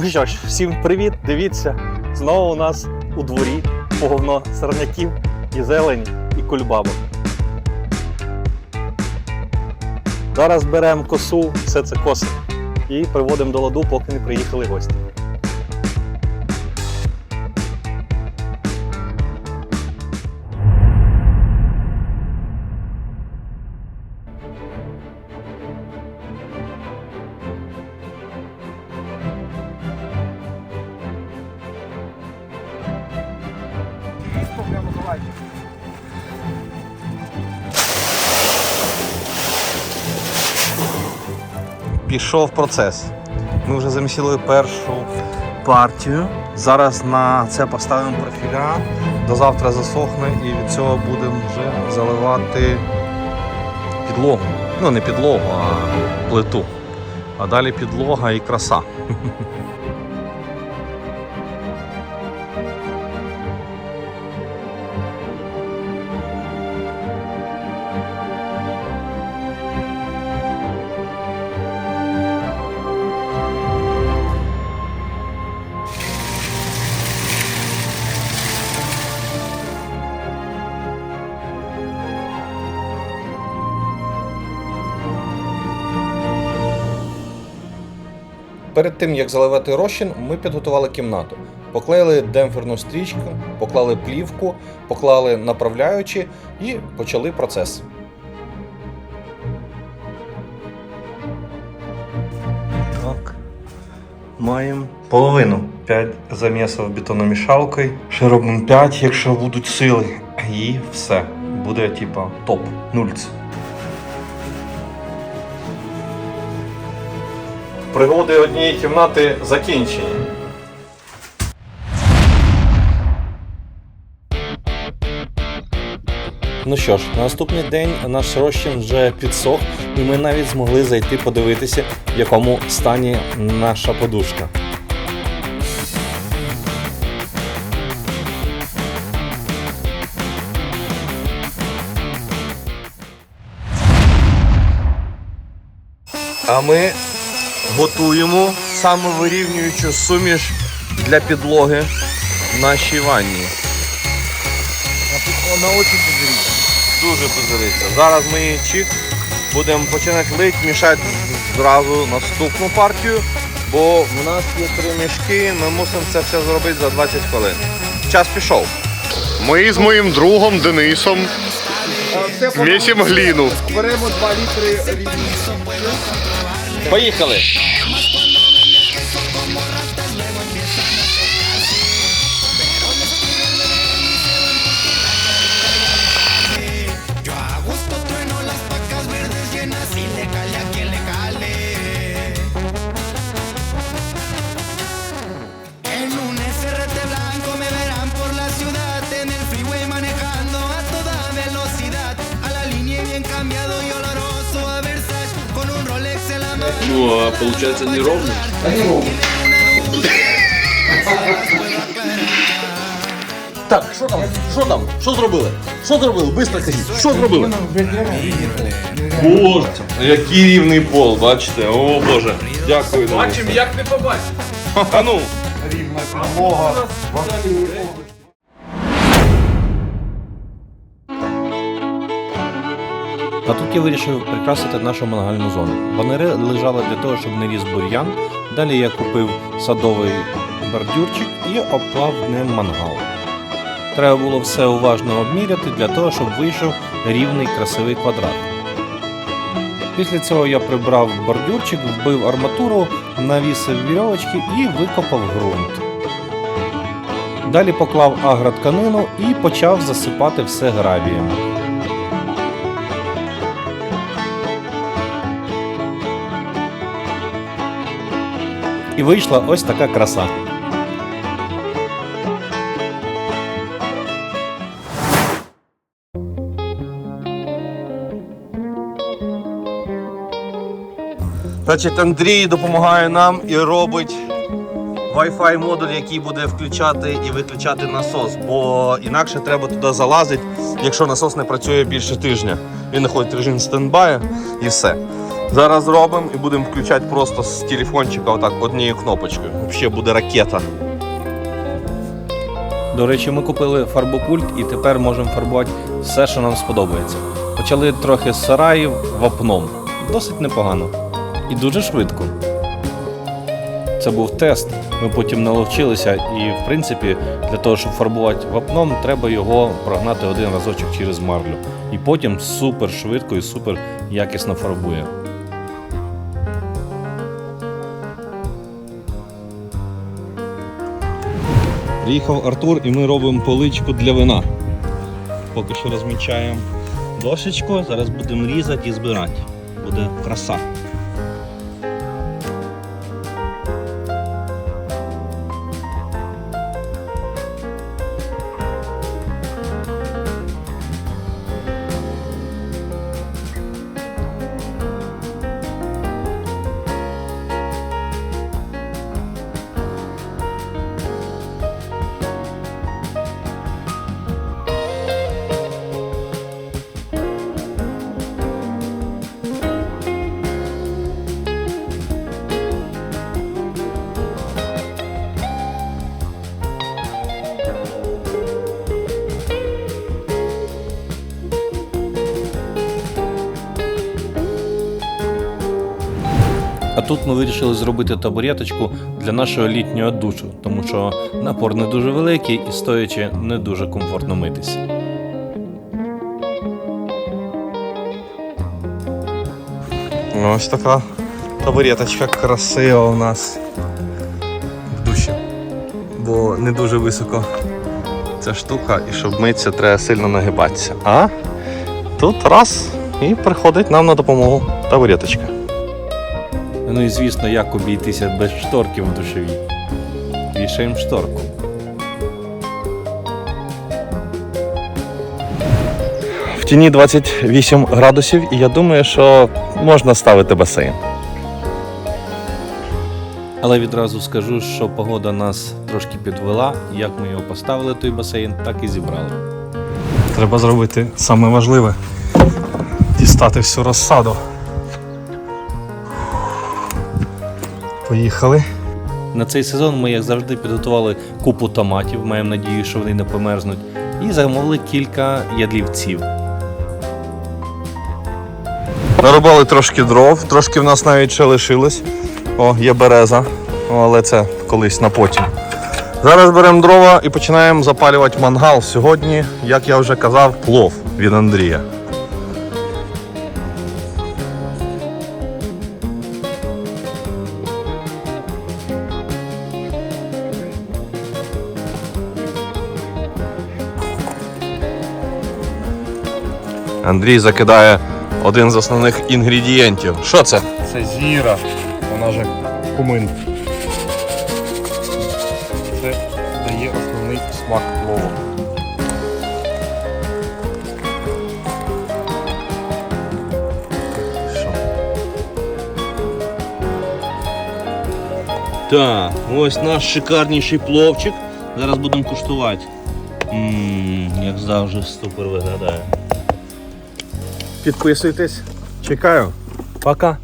Ну що ж, всім привіт! Дивіться, знову у нас у дворі повно сорняків і зелені, і кульбабок. Зараз беремо косу, все це коси, і приводимо до ладу, поки не приїхали гості. Пішов процес. Ми вже замісили першу партію. Зараз на це поставимо профіля. До завтра засохне і від цього будемо вже заливати підлогу. Ну, не підлогу, а плиту. А далі підлога і краса. Перед тим як заливати розчин, ми підготували кімнату. Поклеїли демпферну стрічку, поклали плівку, поклали направляючі і почали процес. Так. Маємо половину 5 замісів бетономішалкою. Ще робимо 5, якщо будуть сили. І все. Буде типа топ. Нульц. Пригоди однієї кімнати закінчені. Ну що ж, на наступний день наш розчин вже підсох, і ми навіть змогли зайти подивитися, в якому стані наша подушка. А ми готуємо самовирівнюючу суміш для підлоги в нашій ванні. Вона дуже позріться. Дуже позориться. Зараз ми її чик будемо починати лить, мішати зразу наступну партію, бо в нас є три мішки, ми мусимо це все зробити за 20 хвилин. Час пішов. Ми з моїм другом Денисом місім гліну. Беремо 2 літри рівні. Поїхали! Ну, а получается неровно. Так, що там? Що там? Що зробили? Що зробили? Бистро кажіть. Що зробили? Боже, який рівний пол, бачите? О Боже. Дякую. Бачим, як не побачив. А ну, А тут я вирішив прикрасити нашу мангальну зону. Банери лежали для того, щоб не ріс бур'ян. Далі я купив садовий бордюрчик і обклав ним мангал. Треба було все уважно обміряти для того, щоб вийшов рівний красивий квадрат. Після цього я прибрав бордюрчик, вбив арматуру, навісив вірьовочки і викопав ґрунт. Далі поклав агротканину і почав засипати все гравієм. І вийшла ось така краса. Значить, Андрій допомагає нам і робить Wi-Fi модуль, який буде включати і виключати насос, бо інакше треба туди залазити, якщо насос не працює більше тижня. Він знаходить режим стендбаю і все. Зараз зробимо і будемо включати просто з телефончика отак однією кнопочкою. Взагалі буде ракета. До речі, ми купили фарбопульт і тепер можемо фарбувати все, що нам сподобається. Почали трохи з сараїв вапном. Досить непогано. І дуже швидко. Це був тест. Ми потім наловчилися, і в принципі, для того, щоб фарбувати вапном, треба його прогнати один разочок через марлю. І потім супер швидко і супер якісно фарбує. Приїхав Артур і ми робимо поличку для вина. Поки що розмічаємо дошечку, зараз будемо різати і збирати. Буде краса. Тут ми вирішили зробити табуреточку для нашого літнього душу, тому що напор не дуже великий і стоячи не дуже комфортно митись. Ось така табуреточка красива у нас в душі. Бо не дуже високо ця штука, і щоб митися, треба сильно нагибатися. А тут раз і приходить нам на допомогу табуреточка. Ну і звісно, як обійтися без шторки в душовій. Вішаємо шторку. В тіні 28 градусів, і я думаю, що можна ставити басейн. Але відразу скажу, що погода нас трошки підвела. Як ми його поставили, той басейн, так і зібрали. Треба зробити саме важливе дістати всю розсаду. Поїхали. На цей сезон ми, як завжди, підготували купу томатів, маємо надію, що вони не померзнуть, і замовили кілька ядлівців. Наробили трошки дров, трошки в нас навіть ще лишилось. О, є береза, О, але це колись на потім. Зараз беремо дрова і починаємо запалювати мангал. Сьогодні, як я вже казав, плов від Андрія. Андрій закидає один з основних інгредієнтів. Що це? Це зіра, вона же кумин. Це дає основний смак плову. Так, ось наш шикарніший пловчик. Зараз будемо куштувати. Ммм, як завжди, супер виглядає. Підписуйтесь. Чекаю. Пока.